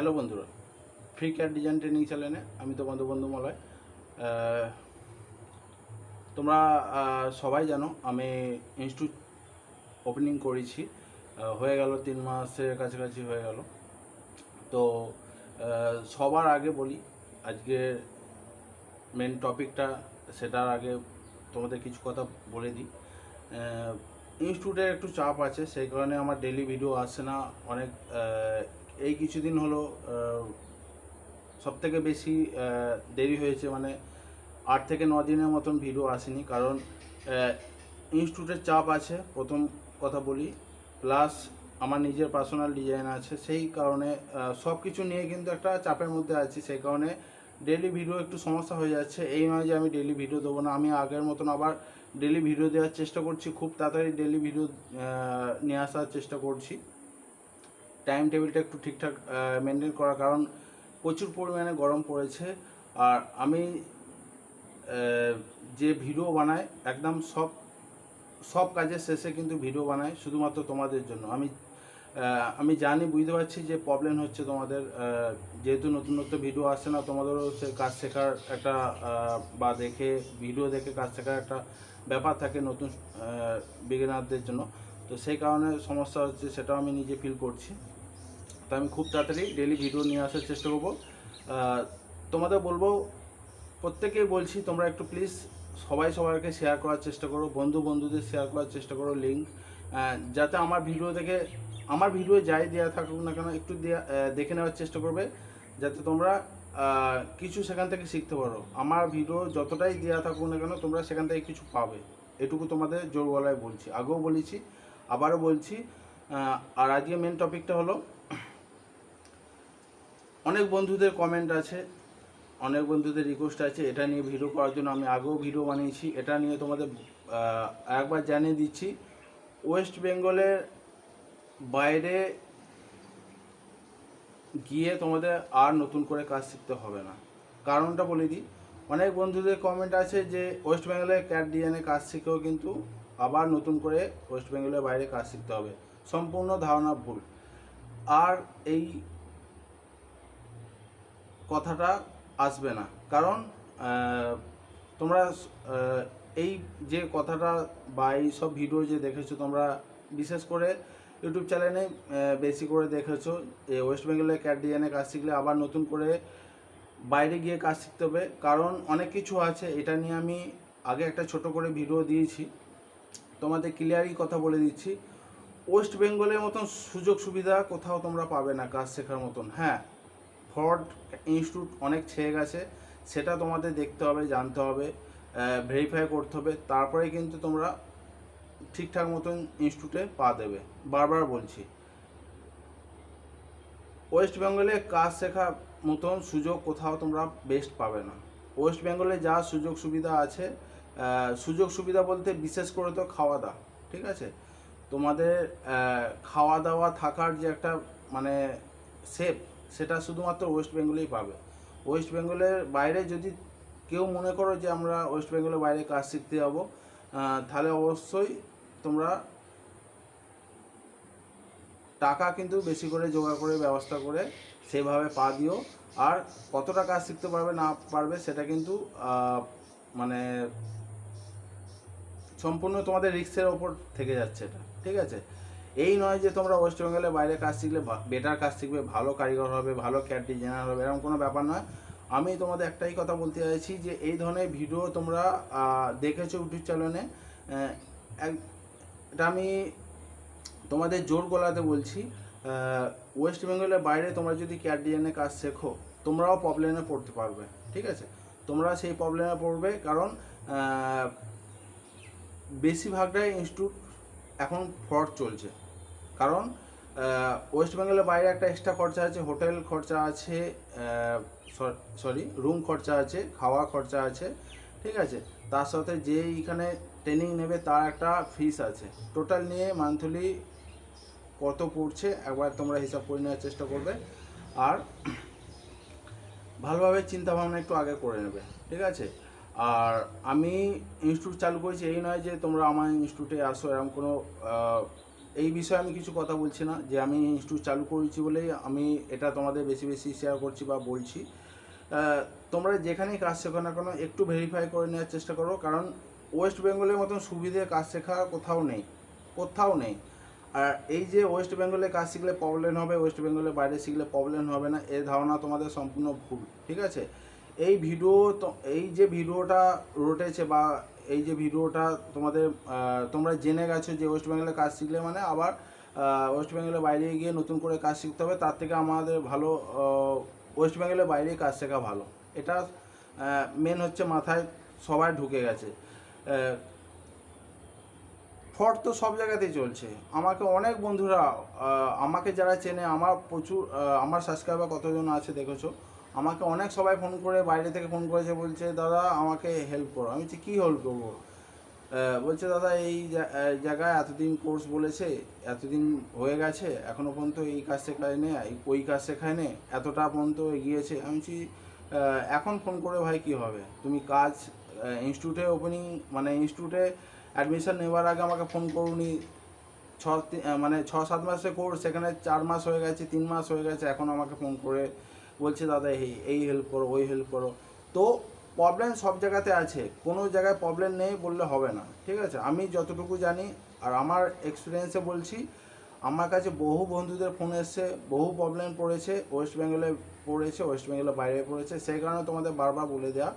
Hello বন্ধুরা, free cat design training চ্যানেলে আমি তো বন্ধু মলয়। তোমরা সবাই জানো আমি ইনস্টিটিউট ওপেনিং করেছি হয়ে গেল তিন মাসের কাছাকাছি হয়ে গেল। তো সবার আগে বলি, আজকে মেন টপিকটা সেটার আগে তোমাদের কিছু কথা বলে দিই। ইনস্টিটিউটের একটু চাপ আছে, সেই কারণে আমার ডেলি ভিডিও আসে না, অনেক এই কিছুদিন হলো সব থেকে বেশি দেরি হয়েছে মানে আট থেকে ন দিনের মতন ভিডিও আসেনি, কারণ ইনস্টিটিউটের চাপ আছে, প্রথম কথা বলি। প্লাস আমার নিজের পার্সোনাল ডিজাইন আছে, সেই কারণে সব কিছু নিয়ে কিন্তু একটা চাপের মধ্যে আছি, সেই কারণে ডেলি ভিডিও একটু সমস্যা হয়ে যাচ্ছে। এই নয় যে আমি ডেলি ভিডিও দেবো না, আমি আগের মতন আবার ডেলি ভিডিও দেওয়ার চেষ্টা করছি, খুব তাড়াতাড়ি ডেলি ভিডিও নিয়ে আসার চেষ্টা করছি। টাইম টেবিলটা একটু ঠিকঠাক মেনটেন করার কারণ প্রচুর পরিমাণে গরম পড়েছে। আর আমি যে ভিডিও বানাই, একদম সব সব কাজের শেষে কিন্তু ভিডিও বানাই, শুধুমাত্র তোমাদের জন্য। আমি আমি জানি, বুঝতে পারছি যে প্রবলেম হচ্ছে তোমাদের যেহেতু নতুন নতুন ভিডিও আসছে না, তোমাদেরও সে কাজ শেখার একটা বা দেখে ভিডিও দেখে কাজ শেখার একটা ব্যাপার থাকে নতুন বিগিনারদের জন্য। তো সেই কারণে সমস্যা হচ্ছে, সেটাও আমি নিজে ফিল করছি। তো আমি খুব তাড়াতাড়ি ডেলি ভিডিও নিয়ে আসার চেষ্টা করব। তোমাদের বলব, প্রত্যেকেই বলছি, তোমরা একটু প্লিজ সবাই সবাইকে শেয়ার করার চেষ্টা করো, বন্ধু বন্ধুদের শেয়ার করার চেষ্টা করো লিঙ্ক যাতে আমার ভিডিও থেকে, আমার ভিডিও যাই দেওয়া থাকুক না কেন, একটু দেখে নেওয়ার চেষ্টা করবে। যাতে তোমরা কিছু সেখান থেকে শিখতে পারো। আমার ভিডিও যতটাই দেওয়া থাকুক না কেন, তোমরা সেখান থেকে কিছু পাবে। এটুকু তোমাদের জোর গলায় বলছি। আগেও বলেছি আবারও বলছি আর আজকে মেন টপিকটা হলো, অনেক বন্ধুদের কমেন্ট আছে, অনেক বন্ধুদের রিকোয়েস্ট আছে, এটা নিয়ে ভিডিও করার জন্য আমি আগেও ভিডিও বানিয়েছি, এটা নিয়ে তোমাদের একবার জানিয়ে দিচ্ছি ওয়েস্ট বেঙ্গলের বাইরে গিয়ে তোমাদের আর নতুন করে কাজ শিখতে হবে না। কারণটা বলে দিই, অনেক বন্ধুদের কমেন্ট আছে যে ওয়েস্ট বেঙ্গলে ক্যাট ডিজাইনে কাজ শিখেও কিন্তু আবার নতুন করে ওয়েস্ট বেঙ্গলের বাইরে কাজ শিখতে হবে। সম্পূর্ণ ধারণা ভুল। আর এই কথাটা আসবে না। কারণ তোমরা এই যে কথাটা বা এই সব ভিডিও যে দেখেছ তোমরা, বিশেষ করে ইউটিউব চ্যানেলে বেশি করে দেখেছ যে ওয়েস্ট বেঙ্গলে ক্যাট ডিজাইনে কাজ শিখলে আবার নতুন করে বাইরে গিয়ে কাজ শিখতে হবে। কারণ অনেক কিছু আছে, এটা নিয়ে আমি আগে একটা ছোট করে ভিডিও দিয়েছি। তোমাদের ক্লিয়ারই কথা বলে দিচ্ছি। ওয়েস্ট বেঙ্গলের মতন সুযোগ সুবিধা কোথাও তোমরা পাবে না কাজ শেখার মতন। হ্যাঁ ফ্রড ইনস্টিটিউট অনেক ছেয়ে গেছে, সেটা তোমাদের দেখতে হবে, জানতে হবে ভেরিফাই করতে হবে, তারপরে কিন্তু তোমরা ঠিকঠাক মতন ইনস্টিটিউটে পা দেবে। বারবার বলছি। ওয়েস্ট বেঙ্গলে কাজ শেখার মতন সুযোগ কোথাও তোমরা বেস্ট পাবে না। ওয়েস্ট বেঙ্গলে যা সুযোগ সুবিধা আছে সুযোগ সুবিধা বলতে বিশেষ করে তো খাওয়া দাওয়া, ঠিক আছে? তোমাদের খাওয়া দাওয়া থাকার যে একটা মানে সেফ সেটা শুধুমাত্র ওয়েস্ট বেঙ্গলেই পাবে। ওয়েস্ট বেঙ্গলের বাইরে যদি কেউ মনে করো যে আমরা ওয়েস্ট বেঙ্গলের বাইরে কাজ শিখতে যাব তাহলে অবশ্যই তোমরা টাকা কিন্তু বেশি করে জোগাড় করে ব্যবস্থা করে সেভাবে পা দিও। আর কতটা কাজ শিখতে পারবে না পারবে সেটা কিন্তু মানে সম্পূর্ণ তোমাদের রিক্সের ওপর থেকে যাচ্ছে এটা, ঠিক আছে? এই নয় যে তোমরা ওয়েস্ট বেঙ্গলের বাইরে কাজ শিখলে বেটার কাজ শিখবে, ভালো কারিগর হবে, ভালো ক্যাট ডিজাইনার হবে, এরকম কোনো ব্যাপার নয়। আমি তোমাদের একটাই কথা বলতে চাইছি যে এই ধরনের ভিডিও তোমরা দেখেছ ইউটিউব চ্যানেলে এটা আমি তোমাদের জোর গলাতে বলছি ওয়েস্ট বেঙ্গলের বাইরে তোমরা যদি ক্যাট ডিজাইনের কাজ শেখো, তোমরাও প্রবলেমে পড়তে পারবে, ঠিক আছে? তোমরা সেই প্রবলেমে পড়বে কারণ বেশিরভাগটাই ইনস্টিটিউট এখন ফ্রড চলছে। কারণ ওয়েস্ট বেঙ্গলের বাইরে একটা এক্সট্রা খরচা আছে হোটেল খরচা আছে সরি রুম খরচা আছে, খাওয়া খরচা আছে, ঠিক আছে? তার সাথে যে এইখানে ট্রেনিং নেবে তার একটা ফিস আছে। টোটাল নিয়ে মান্থলি কত পড়ছে একবার তোমরা হিসাব করে নেওয়ার চেষ্টা করবে। আর ভালোভাবে চিন্তা ভাবনা একটু আগে করে নেবে, ঠিক আছে? আর আমি ইনস্টিটিউট চালু করেছি, এই নয় যে তোমরা আমার ইনস্টিটিউটে আসো, এরকম কোনো এই বিষয়ে আমি কিছু কথা বলছি না, যে আমি ইনস্টিটিউট চালু করেছি বলেই আমি এটা তোমাদের বেশি বেশি শেয়ার করছি বা বলছি। তোমরা যেখানেই কাজ শেখো না কেন, একটু ভেরিফাই করে নেওয়ার চেষ্টা করো, কারণ ওয়েস্ট বেঙ্গলের মতন সুবিধে কাজ শেখা কোথাও নেই কোথাও নেই। আর এই যে ওয়েস্ট বেঙ্গলে কাজ শিখলে প্রবলেম হবে ওয়েস্ট বেঙ্গলের বাইরে শিখলে প্রবলেম হবে না এই ধারণা তোমাদের সম্পূর্ণ ভুল, ঠিক আছে? এই ভিডিও এই যে ভিডিওটা রটেছে বা এই যে ভিডিওটা তোমাদের তোমরা জেনে গেছো যে ওয়েস্ট বেঙ্গলে কাজ শিখলে মানে আবার ওয়েস্ট বেঙ্গলের বাইরে গিয়ে নতুন করে কাজ শিখতে হবে, তার থেকে আমাদের ভালো ওয়েস্ট বেঙ্গলের বাইরে কাজ শেখা ভালো। এটা মেন হচ্ছে মাথায় সবাই ঢুকে গেছে। ফট তো সব জায়গাতেই চলছে। আমাকে অনেক বন্ধুরা আমাকে যারা চেনে, আমার প্রচুর আমার সাবস্ক্রাইবার কতজন আছে দেখেছ? আমাকে অনেক সবাই ফোন করে, বাইরে থেকে ফোন করেছে, বলছে, দাদা, আমাকে হেল্প করো। আমি বলছি, কী হেল্প করব? বলছে, দাদা, এই জায়গায় এতদিন কোর্স বলেছে, এতদিন হয়ে গেছে এখনও পর্যন্ত এই কাজ শেখায় নে ওই কাজ শেখায় নে, এতটা পর্যন্ত এগিয়েছে। আমি বলছি এখন ফোন করে ভাই, কি হবে? তুমি কাজ ইনস্টিটিউটে ওপেনিং মানে ইনস্টিটিউটে অ্যাডমিশন নেওয়ার আগে আমাকে ফোন করুনি। ছ মানে ছ সাত মাসে কোর্স সেখানে চার মাস হয়ে গেছে, তিন মাস হয়ে গেছে, এখন আমাকে ফোন করে বলছে, দাদা, এই এই হেল্প করো, ওই হেল্প করো। তো প্রবলেম সব জায়গাতে আছে। কোনো জায়গায় প্রবলেম নেই বললে হবে না, ঠিক আছে? আমি যতটুকু জানি, আর আমার এক্সপিরিয়েন্সে বলছি, আমার কাছে বহু বন্ধুদের ফোন এসছে, বহু প্রবলেম পড়েছে ওয়েস্ট বেঙ্গলে পড়েছে ওয়েস্ট বেঙ্গলের বাইরে পড়েছে। সেই কারণে তোমাদের বারবার বলে দেওয়া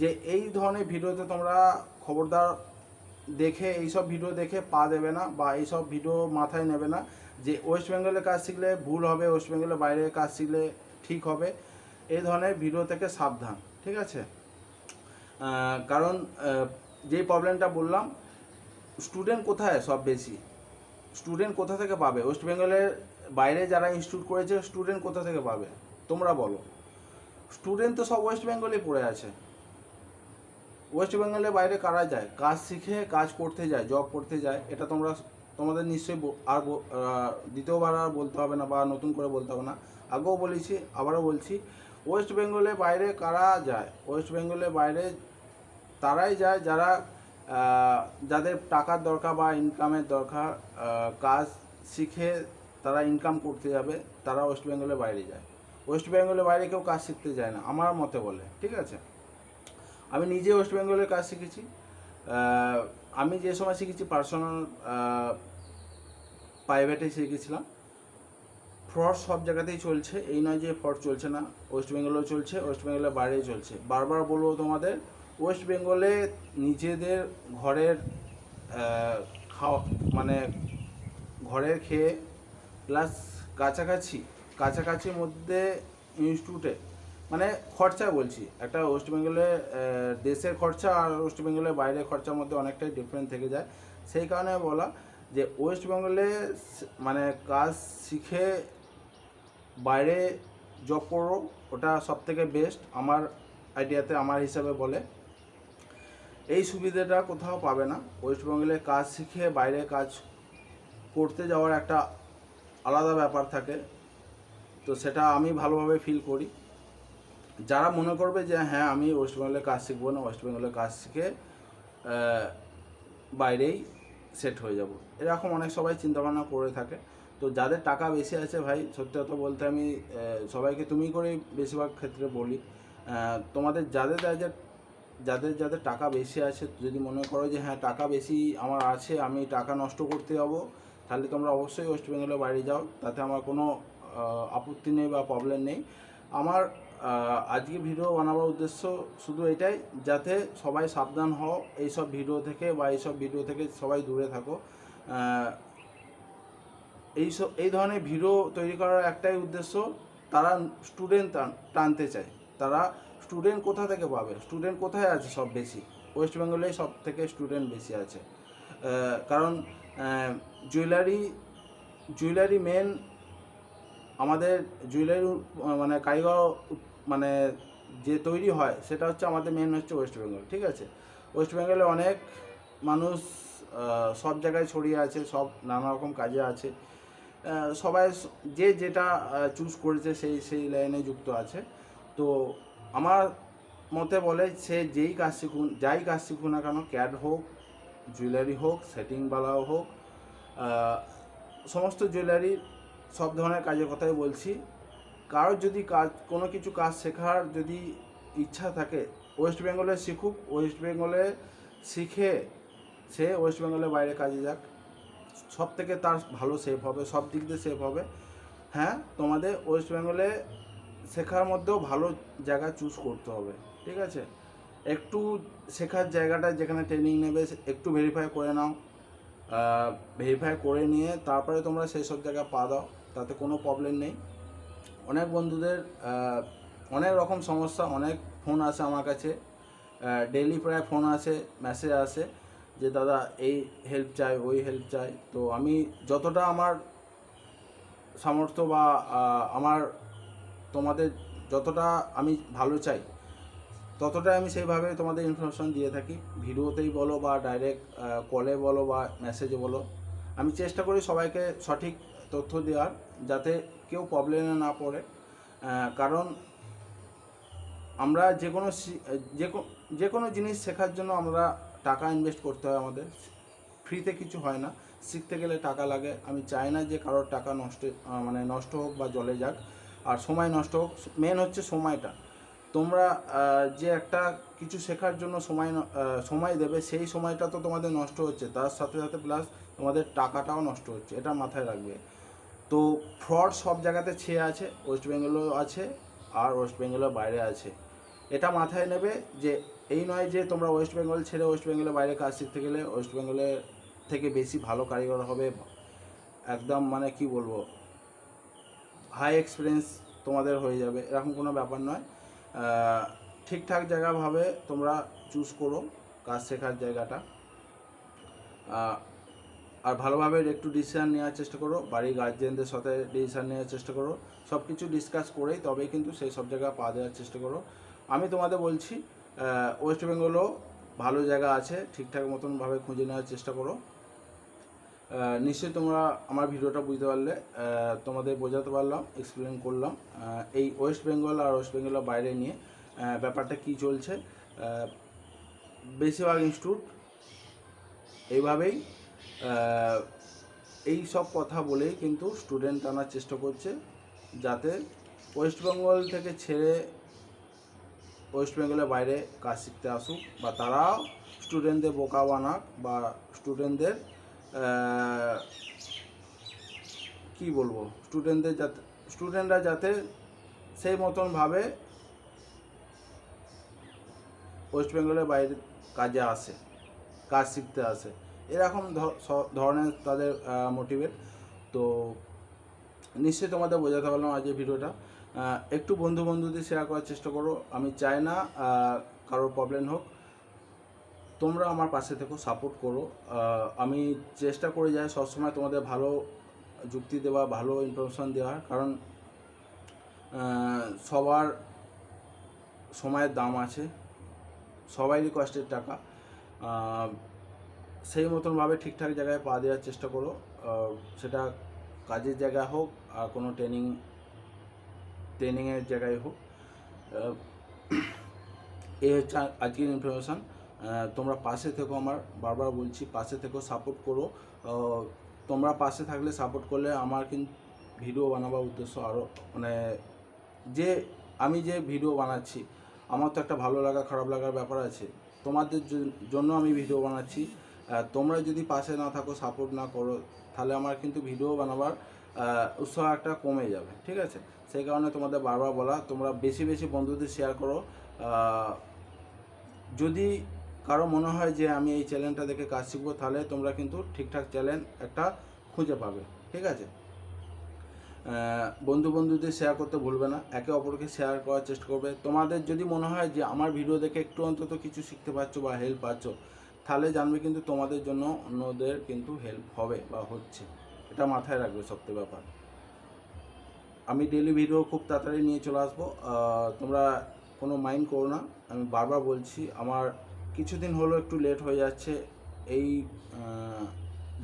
যে, এই ধরনের ভিডিওতে তোমরা খবরদার দেখে, এইসব ভিডিও দেখে পা দেবে না বা এইসব ভিডিও মাথায় নেবে না যে ওয়েস্ট বেঙ্গলে কাজ শিখলে ভুল হবে ওয়েস্ট বেঙ্গলের বাইরে কাজ শিখলে ঠিক হবে। এই ধরনের ভিডিও থেকে সাবধান, ঠিক আছে? কারণ যেই প্রবলেমটা বললাম স্টুডেন্ট কোথায় সব বেশি? স্টুডেন্ট কোথা থেকে পাবে? ওয়েস্ট বেঙ্গলের বাইরে যারা ইনস্টিটিউট করেছে স্টুডেন্ট কোথা থেকে পাবে? তোমরা বলো। স্টুডেন্ট তো সব ওয়েস্ট বেঙ্গলেই পড়ে আছে। ওয়েস্ট বেঙ্গলের বাইরে কারা যায়? কাজ শিখে কাজ করতে যায় জব করতে যায়, এটা তোমরা, তোমাদের নিশ্চয়ই আর দ্বিতীয়বার আর বলতে হবে না বা নতুন করে বলতে হবে না। আগেও বলেছি, আবারও বলছি ওয়েস্ট বেঙ্গলের বাইরে কারা যায়? ওয়েস্ট বেঙ্গলের বাইরে তারাই যায় যারা যাদের টাকার দরকার বা ইনকামের দরকার কাজ শিখে তারা ইনকাম করতে যাবে, তারা ওয়েস্ট বেঙ্গলের বাইরে যায়। ওয়েস্ট বেঙ্গলের বাইরে কেউ কাজ শিখতে যায় না, আমার মতে বলে, ঠিক আছে? আমি নিজে ওয়েস্ট বেঙ্গলের কাজ শিখেছি। আমি যে সময় শিখেছি পার্সোনাল প্রাইভেটে শিখেছিলাম। ফ্রড সব জায়গাতেই চলছে, এই নয় যে ফ্রড চলছে না, ওয়েস্ট বেঙ্গলেও চলছে, ওয়েস্ট বেঙ্গলের বাইরেও চলছে। বারবার বলব তোমাদের, ওয়েস্ট বেঙ্গলে নিজেদের ঘরের খাওয়া মানে ঘরের খেয়ে, প্লাস কাছাকাছি কাছাকাছির মধ্যে ইনস্টিটিউটে মানে খরচা বলছি। একটা ওয়েস্ট বেঙ্গলে দেশের খরচা আর ওয়েস্ট বেঙ্গলের বাইরের খরচার মধ্যে অনেকটাই ডিফারেন্ট থেকে যায়। সেই কারণে বলা যে ওয়েস্ট বেঙ্গলে মানে কাজ শিখে বাইরে জব করো, ওটা সব থেকে বেস্ট আমার আইডিয়াতে আমার হিসাবে বলে। এই সুবিধাটা কোথাও পাবে না। ওয়েস্ট বেঙ্গলে কাজ শিখে বাইরে কাজ করতে যাওয়ার একটা আলাদা ব্যাপার থাকে। তো সেটা আমি ভালোভাবে ফিল করি। যারা মনে করবে যে হ্যাঁ আমি ওয়েস্ট বেঙ্গলে কাজ শিখব না ওয়েস্ট বেঙ্গলে কাজ শিখে বাইরেই সেট হয়ে যাব। এরকম অনেক সবাই চিন্তাভাবনা করে থাকে। তো যাদের টাকা বেশি আছে ভাই, সত্যি কথা বলতে আমি সবাইকে তুমি করেই বেশিরভাগ ক্ষেত্রে বলি তোমাদের যাদের যাদের যাদের যাদের টাকা বেশি আছে, যদি মনে করো যে হ্যাঁ টাকা বেশি আমার আছে, আমি টাকা নষ্ট করতে যাব, তাহলে তোমরা অবশ্যই ওয়েস্ট বেঙ্গলের বাইরে যাও। তাতে আমার কোনো আপত্তি নেই বা প্রবলেম নেই। আমার আজকে ভিডিও বানাবার উদ্দেশ্য শুধু এটাই, যাতে সবাই সাবধান হও, এইসব ভিডিও থেকে বা এইসব ভিডিও থেকে সবাই দূরে থাকো। এইসব এই ধরনের ভিডিও তৈরি করার একটাই উদ্দেশ্য, তারা স্টুডেন্ট টানতে চায়। তারা স্টুডেন্ট কোথা থেকে পাবে? স্টুডেন্ট কোথায় আছে সব বেশি? ওয়েস্ট বেঙ্গলেই সব থেকে স্টুডেন্ট বেশি আছে। কারণ জুয়েলারি জুয়েলারি মেন আমাদের জুয়েলারি মানে কারিগর মানে যে তৈরি হয়, সেটা হচ্ছে আমাদের মেন হচ্ছে ওয়েস্ট বেঙ্গল ঠিক আছে? ওয়েস্ট বেঙ্গলে অনেক মানুষ সব জায়গায় ছড়িয়ে আছে, সব নানা রকম কাজে আছে। সবাই যে যেটা চুজ করেছে, সেই সেই লাইনে যুক্ত আছে। তো আমার মতে বলে, সে যেই কাজ শিখুন, যাই কাজ শিখুন না কেন ক্যাড হোক, জুয়েলারি হোক সেটিংওয়ালাও হোক সমস্ত জুয়েলারি সব ধরনের কাজের কথাই বলছি। কারোর যদি কাজ, কোনো কিছু কাজ শেখার যদি ইচ্ছা থাকে ওয়েস্ট বেঙ্গলে শিখুক ওয়েস্ট বেঙ্গলে শিখে সে ওয়েস্ট বেঙ্গলের বাইরে কাজে যাক। সব থেকে তার ভালো সেফ হবে, সব দিক দিয়ে সেফ হবে। হ্যাঁ তোমাদের ওয়েস্ট বেঙ্গলে শেখার মধ্যেও ভালো জায়গা চুজ করতে হবে, ঠিক আছে? একটু শেখার জায়গাটা যেখানে ট্রেনিং নেবে, একটু ভেরিফাই করে নাও। ভেরিফাই করে নিয়ে তারপরে তোমরা সেই সব জায়গায় পা দাও। তাতে কোনো প্রবলেম নেই। অনেক বন্ধুদের অনেক রকম সমস্যা, অনেক ফোন আসে আমার কাছে। ডেইলি প্রায় ফোন আসে মেসেজ আসে যে, দাদা, এই হেল্প চাই, ওই হেল্প চাই। তো আমি যতটা আমার সামর্থ্য বা আমার তোমাদের যতটা আমি ভালো চাই, ততটাই আমি সেইভাবে তোমাদের ইনফরমেশন দিয়ে থাকি। ভিডিওতেই বলো বা ডাইরেক্ট কলে বলো বা মেসেজে বলো। আমি চেষ্টা করি সবাইকে সঠিক তথ্য দেওয়ার। যাতে কেউ প্রবলেমে না পড়ে। কারণ আমরা যে কোনো যে কোনো জিনিস শেখার জন্য আমরা টাকা ইনভেস্ট করতে হয় আমাদের। ফ্রিতে কিছু হয় না। শিখতে গেলে টাকা লাগে। আমি চাই না যে কারোর টাকা নষ্ট মানে নষ্ট হোক বা জলে যাক। আর সময় নষ্ট হোক মেন হচ্ছে সময়টা। তোমরা যে একটা কিছু শেখার জন্য সময় সময় দেবে, সেই সময়টা তো তোমাদের নষ্ট হচ্ছে। তার সাথে সাথে প্লাস তোমাদের টাকাটাও নষ্ট হচ্ছে। এটা মাথায় রাখবে। তো ফ্রড সব জায়গাতে ছেয়ে আছে, ওয়েস্ট বেঙ্গলেও আছে আর ওয়েস্ট বেঙ্গলের বাইরে আছে। এটা মাথায় নেবে যে এই নয় যে তোমরা ওয়েস্ট বেঙ্গল ছেড়ে ওয়েস্ট বেঙ্গলের বাইরে কাজ শিখতে গেলে ওয়েস্ট বেঙ্গলের থেকে বেশি ভালো কারিগর হবে। একদম মানে কি বলব হাই এক্সপিরিয়েন্স তোমাদের হয়ে যাবে, এরকম কোনো ব্যাপার নয়। ঠিকঠাক জায়গাভাবে তোমরা চুজ করো, কাজ শেখার জায়গাটা। আর ভালোভাবে একটু ডিসিশান নেওয়ার চেষ্টা করো, বাড়ির গার্জেনদের সাথে ডিসিশান নেওয়ার চেষ্টা করো সব কিছু ডিসকাস করেই তবেই কিন্তু সেই সব জায়গায় পা দেওয়ার চেষ্টা করো। আমি তোমাদের বলছি ওয়েস্ট বেঙ্গলও ভালো জায়গা আছে, ঠিকঠাক মতনভাবে খুঁজে নেওয়ার চেষ্টা করো। নিশ্চয়ই তোমরা আমার ভিডিওটা বুঝতে পারলে তোমাদের বোঝাতে পারলাম এক্সপ্লেন করলাম। এই ওয়েস্ট বেঙ্গল আর ওয়েস্ট বেঙ্গলের বাইরে নিয়ে ব্যাপারটা কি চলছে বেশিরভাগ ইনস্টিটিউট এইভাবেই এই সব কথা বলেই কিন্তু স্টুডেন্ট আনার চেষ্টা করছে যাতে ওয়েস্ট বেঙ্গল থেকে ছেড়ে ওয়েস্ট বেঙ্গলের বাইরে কাজ শিখতে আসুক বা তারাও স্টুডেন্টদের বোকা বানাক বা স্টুডেন্টদের কি বলব? স্টুডেন্টদের যাতে স্টুডেন্টরা যাতে সেই মতনভাবে ওয়েস্ট বেঙ্গলের বাইরে কাজে আসে, কাজ শিখতে আসে। এরকম ধরনের তাদের মোটিভেট তো নিশ্চয়ই তোমাদের বোঝাতে পারলাম আজ এই ভিডিওটা একটু বন্ধু বন্ধুদের শেয়ার করার চেষ্টা করো। আমি চাই না কারোর প্রবলেম হোক। তোমরা আমার পাশে থেকো সাপোর্ট করো। আমি চেষ্টা করে যাই সবসময় তোমাদের ভালো যুক্তি দেওয়া, ভালো ইনফরমেশন দেওয়ার কারণ সবার সময়ের দাম আছে। সবাইরই কষ্টের টাকা। সেই মতনভাবে ঠিকঠাক জায়গায় পা দেওয়ার চেষ্টা করো। সেটা কাজের জায়গা হোক আর কোনো ট্রেনিং ট্রেনিংয়ের জায়গায় হোক। এই হচ্ছে আজকের ইনফরমেশান তোমরা পাশে থেকো আমার। বারবার বলছি, পাশে থেকো সাপোর্ট করো। তোমরা পাশে থাকলে সাপোর্ট করলে আমার কিন্তু ভিডিও বানাবার উদ্দেশ্য আরও মানে যে আমি যে ভিডিও বানাচ্ছি, আমার তো একটা ভালো লাগা, খারাপ লাগার ব্যাপার আছে। তোমাদের জন্য আমি ভিডিও বানাচ্ছি। তোমরা যদি পাশে না থাকো সাপোর্ট না করো, তাহলে আমার কিন্তু ভিডিও বানাবার উৎসাহ একটা কমে যাবে, ঠিক আছে? সেই কারণে তোমাদের বারবার বলা, তোমরা বেশি বেশি বন্ধুদের শেয়ার করো। যদি কারও মনে হয় যে আমি এই চ্যানেলটা দেখে কাজ শিখব, তাহলে তোমরা কিন্তু ঠিকঠাক চ্যানেল একটা খুঁজে পাবে, ঠিক আছে? বন্ধু বন্ধুদের শেয়ার করতে ভুলবে না, একে অপরকে শেয়ার করার চেষ্টা করবে। তোমাদের যদি মনে হয় যে আমার ভিডিও দেখে একটু অন্তত কিছু শিখতে পারছ বা হেল্প পাচ্ছ তাহলে জানবে কিন্তু তোমাদের জন্য অন্যদের কিন্তু হেল্প হবে বা হচ্ছে। এটা মাথায় রাখবে সবথেকে ব্যাপার। আমি ডেলি ভিডিও খুব তাড়াতাড়ি নিয়ে চলে আসব। তোমরা কোনো মাইন্ড করো না। আমি বারবার বলছি, আমার কিছুদিন হলো একটু লেট হয়ে যাচ্ছে। এই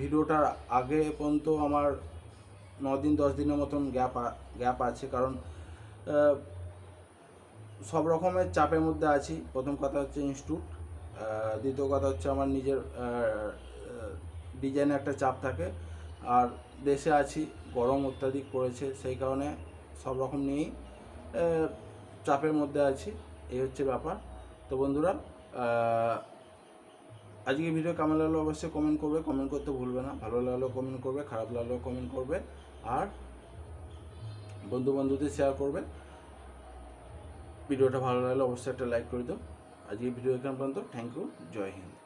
ভিডিওটার আগে পর্যন্ত আমার ন দিন দশ দিনের মতন গ্যাপ গ্যাপ আছে। কারণ সব রকমের চাপের মধ্যে আছি। প্রথম কথা হচ্ছে ইনস্টিটিউট দ্বিতীয় কথা হচ্ছে আমার নিজের ডিজাইনে একটা চাপ থাকে। আর দেশে আছি, গরম অত্যাধিক পড়েছে, সেই কারণে সব রকম নিয়েই চাপের মধ্যে আছি। এই হচ্ছে ব্যাপার। তো বন্ধুরা আজকে ভিডিও কেমন লাগল অবশ্যই কমেন্ট করবে। কমেন্ট করতে ভুলবে না। ভালো লাগলেও কমেন্ট করবে, খারাপ লাগলেও কমেন্ট করবে। আর বন্ধু বন্ধুদের শেয়ার করবে। ভিডিওটা ভালো লাগলে অবশ্যই একটা লাইক করে দাও। আজকে ভিডিও এখান পর্যন্ত থ্যাংক ইউ জয় হিন্দ